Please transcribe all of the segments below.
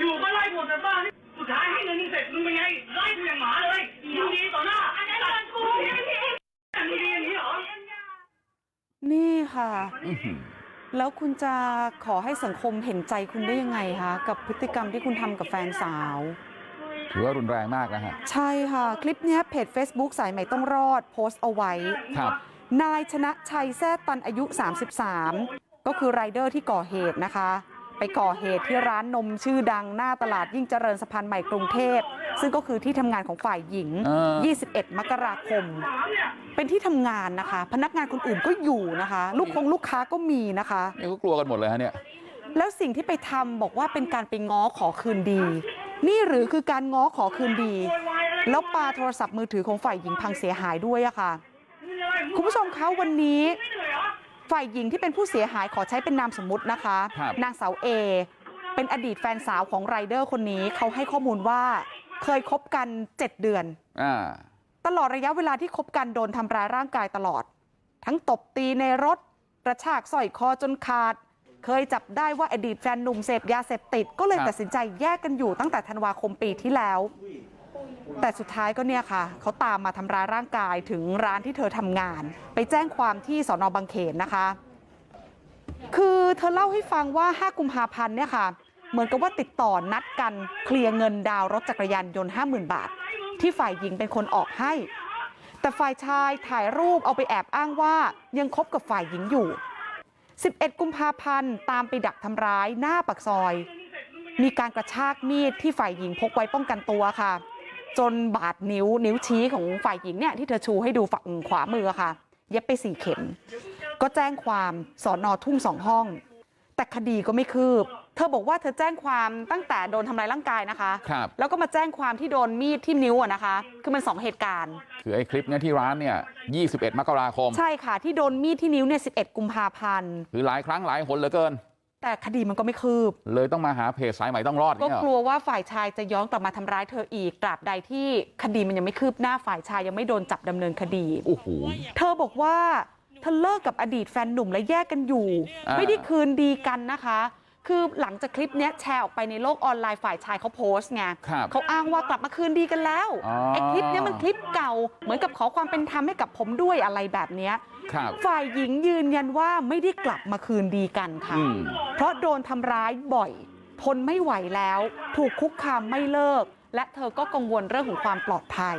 อยู่ๆก็ไล่หมดจากบ้านสุดท้ายให้เงินมึงเสร็จมึงเป็นไงไล่กูอย่างหมาเลยมึงดีต่อหน้าอันนั้นตอนกูมึงดีอย่างนี้เหรอนี่ค่ะ แล้วคุณจะขอให้สังคมเห็นใจคุณได้ยังไงคะกับพฤติกรรมที่คุณทำกับแฟนสาว ถือว่ารุนแรงมากนะฮะใช่ค่ะ คลิปนี้เพจ Facebook สายใหม่ต้องรอดโพสต์เอาไว้ ครับ นายชนะชัยแท้ตันอายุ 33 ก็คือไรเดอร์ที่ก่อเหตุนะคะ ไปก่อเหตุที่ร้านนมชื่อดังหน้าตลาดยิ่งเจริญสะพานใหม่กรุงเทพซึ่งก็คือที่ทำงานของฝ่ายหญิงเออ21มกราคมเป็นที่ทำงานนะคะ พนักงานคนอื่นก็อยู่นะคะลูกคงลูกค้าก็มีนะคะนี่ก็กลัวกันหมดเลยฮะเนี่ยแล้วสิ่งที่ไปทำบอกว่าเป็นการไปง้อขอคืนดี นี่หรือคือการง้อขอคืนดี แล้วปาโทรศัพท์มือถือของฝ่ายหญิงพังเสียหายด้วยอะค่ะ คุณผู้ชมคะวันนี้ ฝ่ายหญิงที่เป็นผู้เสียหายขอใช้เป็นนามสมมุตินะคะครับนางสาวเอเป็นอดีตแฟนสาวของไรเดอร์คนนี้เขาให้ข้อมูลว่าเคยคบกัน7เดือนอ่าตลอดระยะเวลาที่คบกันโดนทำร้ายร่างกายตลอดทั้งตบตีในรถกระชากสร้อยคอจนขาดเคยจับได้ว่าอดีตแฟนหนุ่มเสพยาเสพติดก็เลยครับตัดสินใจแยกกันอยู่ตั้งแต่ธันวาคมปีที่แล้ว แต่สุดท้ายก็เนี่ยค่ะเขาตามมาทำร้ายร่างกายถึงร้านที่เธอทำงานไปแจ้งความที่สอนอบางเขนนะคะคือเธอเล่าให้ฟังว่า5กุมภาพันธ์เนี่ยค่ะ เหมือนกับว่าติดต่อนัดกันเคลียร์เงินดาวรถจักรยานยนต์50,000บาท ที่ฝ่ายหญิงเป็นคนออกให้ แต่ฝ่ายชายถ่ายรูปเอาไปแอบอ้างว่ายังคบกับฝ่ายหญิงอยู่ 11 กุมภาพันธ์ตามไปดักทำร้ายหน้าปากซอย มีการกระชากมีดที่ฝ่ายหญิงพกไว้ป้องกันตัวค่ะ จนบาดนิ้วนิ้วชี้ของฝ่ายหญิงเนี่ยที่เธอชูให้ดูฝั่งขวามือค่ะเย็บไปสี่เข็มก็แจ้งความสอนอทุ่งสองห้อง แต่คดีก็ไม่คืบ เธอบอกว่าเธอแจ้งความตั้งแต่โดนทำร้ายร่างกายนะคะครับแล้วก็มาแจ้งความที่โดนมีดที่นิ้วอะนะคะ คือมันสองเหตุการณ์คือไอ้คลิปเนี้ยที่ร้านเนี่ย21 มกราคม ใช่ค่ะที่โดนมีดที่นิ้วเนี่ย11 กุมภาพันธ์คือหลายครั้งหลายหนเหลือเกิน แต่คดีมันก็ไม่คืบเลยต้องมาหาเพจสายใหม่ต้องรอดก็เนี่ยเหรอกลัวว่าฝ่ายชายจะย้อนกลับมาทำร้ายเธออีกตราบใดที่คดีมันยังไม่คืบหน้าฝ่ายชายยังไม่โดนจับดำเนินคดีโอ้โหเธอบอกว่าเธอเลิกกับอดีตแฟนหนุ่มและแยกกันอยู่อ่าไม่ได้คืนดีกันนะคะ คือหลังจากคลิปเนี้ยแชร์ออกไปในโลกออนไลน์ฝ่ายชายเขาโพสต์ไงครับเขาอ้างว่ากลับมาคืนดีกันแล้วอ๋อไอ้คลิปเนี้ยมันคลิปเก่าเหมือนกับขอความเป็นธรรมให้กับผมด้วยอะไรแบบเนี้ยครับฝ่ายหญิงยืนยันว่าไม่ได้กลับมาคืนดีกันค่ะอืมเพราะโดนทำร้ายบ่อยทนไม่ไหวแล้ว ถูกคุกคามไม่เลิก และเธอก็กังวลเรื่องของความปลอดภัย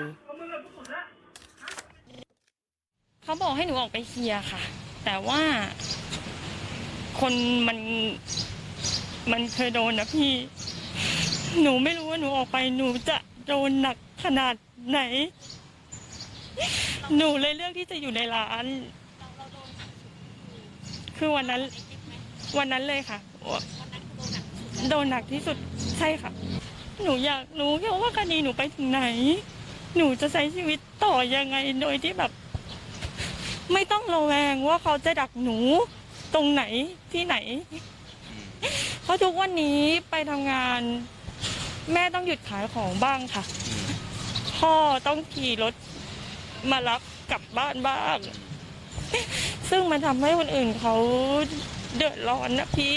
เขาบอกให้หนูออกไปเคลียร์ค่ะ แต่ว่าคนมัน มันเคยโดนนะพี่หนูไม่รู้ว่าหนูออกไปหนูจะโดนหนักขนาดไหน หนูเลยเลือกที่จะอยู่ในร้าน คือวันนั้น วันนั้นเลยค่ะ โดนหนักที่สุดใช่ค่ะ หนูอยากรู้แค่ว่าคดีหนูไปถึงไหน หนูจะใช้ชีวิตต่อยังไงโดยที่แบบ ไม่ต้องระแวงว่าเขาจะดักหนู ตรงไหนที่ไหน เพราะทุกวันนี้ไปทำงาน แม่ต้องหยุดขายของบ้างค่ะ พ่อต้องขี่รถมารับกลับบ้านบ้าง ซึ่งมันทำให้คนอื่นเขาเดือดร้อนนะพี่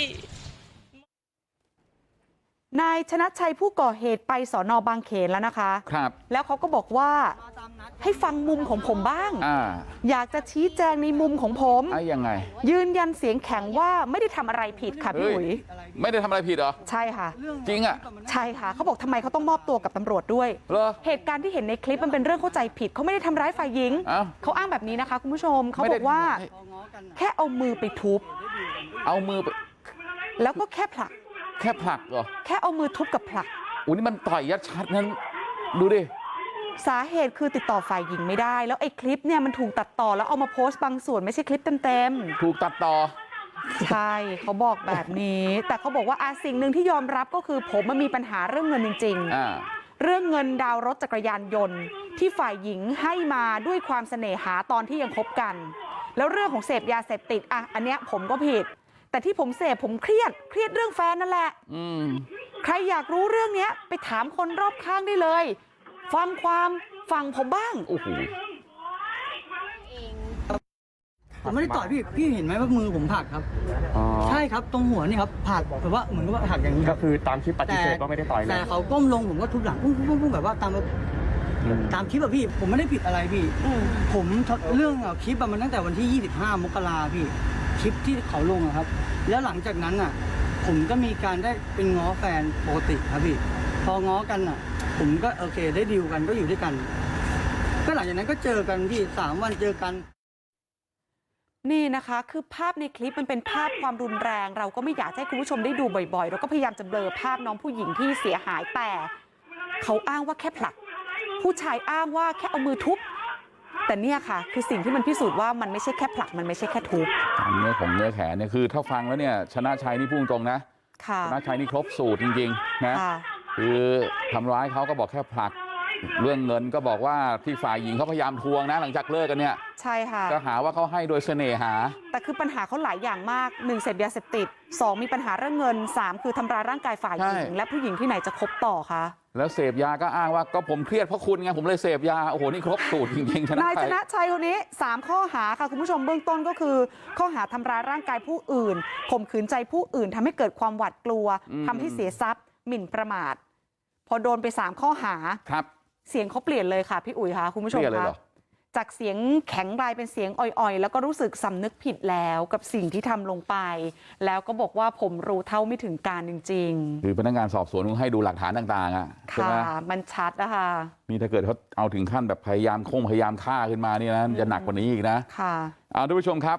นายชนะชัยผู้ก่อเหตุไปสอนอบางเขนแล้วนะคะครับแล้วเขาก็บอกว่าให้ฟังมุมของผมบ้างอ่าอยากจะชี้แจงในมุมของผมไอ้ยังไงยืนยันเสียงแข็งว่าไม่ได้ทำอะไรผิดค่ะพี่เฮ้ยอุ๋ยไม่ได้ทำอะไรผิดเหรอใช่ค่ะจริงอะใช่ค่ะเขาบอกทำไมเขาต้องมอบตัวกับตำรวจด้วยเหรอเหตุการณ์ที่เห็นในคลิปมันเป็นเรื่องเข้าใจผิดเขาไม่ได้ทำร้ายฝ่ายหญิงเอ้าเขาอ้างแบบนี้นะคะคุณผู้ชมเขาไม่บได้อกว่าทำร้ายแค่เอามือไปทุบเอามือไปแล้วก็แค่ผลัก แค่ผลักเหรอแค่เอามือทุบกับผลักอุ้นี่มันต่อยยัดชัดนั้นดูดิสาเหตุคือติดต่อฝ่ายหญิงไม่ได้แล้วไอ้คลิปเนี่ยมันถูกตัดต่อแล้วเอามาโพสต์บางส่วนไม่ใช่คลิปเต็มถูกตัดต่อๆใช่เขาบอกแบบนี้ แต่เขาบอกว่าอาสิ่งหนึ่งที่ยอมรับก็คือผมมันมีปัญหาเรื่องเงินจริงอ่าๆเรื่องเงินดาวน์รถจักรยานยนต์ ที่ฝ่ายหญิงให้มาด้วยความเสน่หาตอนที่ยังคบกัน แล้วเรื่องของเสพยาเสพติดอะอันเนี้ยผมก็ผิด แต่ที่ผมเสพผมเครียดเครียดเรื่องแฟนนั่นแหละอืมใครอยากรู้เรื่องเนี้ยไปถามคนรอบข้างได้เลยฟังความฟังผมบ้างโอ้โหผมไม่ได้ต่อยพี่พี่เห็นไหมว่ามือผมผลักครับอ๋อใช่ครับตรงหัวนี่ครับผลักแบบว่าเหมือนกับว่าผลักอย่างนี้คก็รับคือตามที่ปฏิเสธว่าไม่ได้ต่อยเลแต่ยเขาก้มลงผมก็ทุบหลังปุ้งปุ้งปุ้งปุ้งแบบว่าตามอืมตามคลิปอะพี่ผมไม่ได้ผิดอะไรพี่ผมเรื่องอะคลิปอะมันตั้งแต่วันที่ 25 มกราพี่ คลิปที่เขาลงอะครับ แล้วหลังจากนั้นอะ ผมก็มีการได้เป็นง้อแฟนปกติครับพี่พอง้อกันอะ ผมก็โอเคได้ดีลกันก็อยู่ด้วยกัน ก็หลังจากนั้นก็เจอกันพี่สามวันเจอกัน นี่นะคะคือภาพในคลิปมันเป็นภาพความรุนแรง เราก็ไม่อยากให้คุณผู้ชมได้ดูบ่อยๆ เราก็พยายามจะเบลอภาพน้องผู้หญิงที่เสียหายแต่ เขาอ้างว่าแค่ผลัก ผู้ชายอ้างว่าแค่เอามือทุบ แต่เนี่ยค่ะคือสิ่งที่มันพิสูจน์ว่ามันไม่ใช่แค่ผลักมันไม่ใช่แค่ทุบเนื้อของเนื้อแขนเนี่ยคือถ้าฟังแล้วเนี่ยชนะชัยนี่พุ่งตรงนะค่ะชนะชัยนี่ครบสูตรจริงๆนะค่ะคือทำร้ายเขาก็บอกแค่ผลัก เรื่องเงินก็บอกว่าที่ฝ่ายหญิงเขาพยายามทวงนะหลังจากเลิกกันเนี่ยใช่ค่ะก็หาว่าเขาให้โดยเสน่หาแต่คือปัญหาเขาหลายอย่างมากหนึ่งเสพยาเสพติดสองมีปัญหาเรื่องเงินสามคือทำร้ายร่างกายฝ่ายหญิงใช่และผู้หญิงที่ไหนจะคบต่อคะแล้วเสพยาก็อ้างว่าก็ผมเครียดเพราะคุณไงผมเลยเสพยาโอ้โหนี่ครบสูตรจริงๆชนะนายชชัยนะชัยคนนี้3ข้อหาค่ะคุณผู้ชมเบื้องต้นก็คือ ข้อหาทำร้ายร่างกายผู้อื่นข่มขืนใจผู้อื่นทำให้เกิดความหวาดกลัวอืมทำให้เสียทรัพย์หมิ่นประมาทพอโดนไป3ข้อหาครับ เสียงเขาเปลี่ยนเลยค่ะพี่อุ๋ยค่ะคุณผู้ชมเปลี่ยนเลยเหรคะอจากเสียงแข็งกลายเป็นเสียงอ่อยๆแล้วก็รู้สึกสำนึกผิดแล้วกับสิ่งที่ทำลงไปแล้วก็บอกว่าผมรู้เท่าไม่ถึงการจริงคือพนักงานสอบสวนคงให้ดูหลักฐานต่างๆอะๆใช่ค่ะไหมมันชัดนะคะนี่ถ้าเกิดเขาเอาถึงขั้นแบบพยายามคงพยายามฆ่าขึ้นมานี่นะจะหนักกว่านี้อีกนะค่ะเอาทุกผู้ชมครับ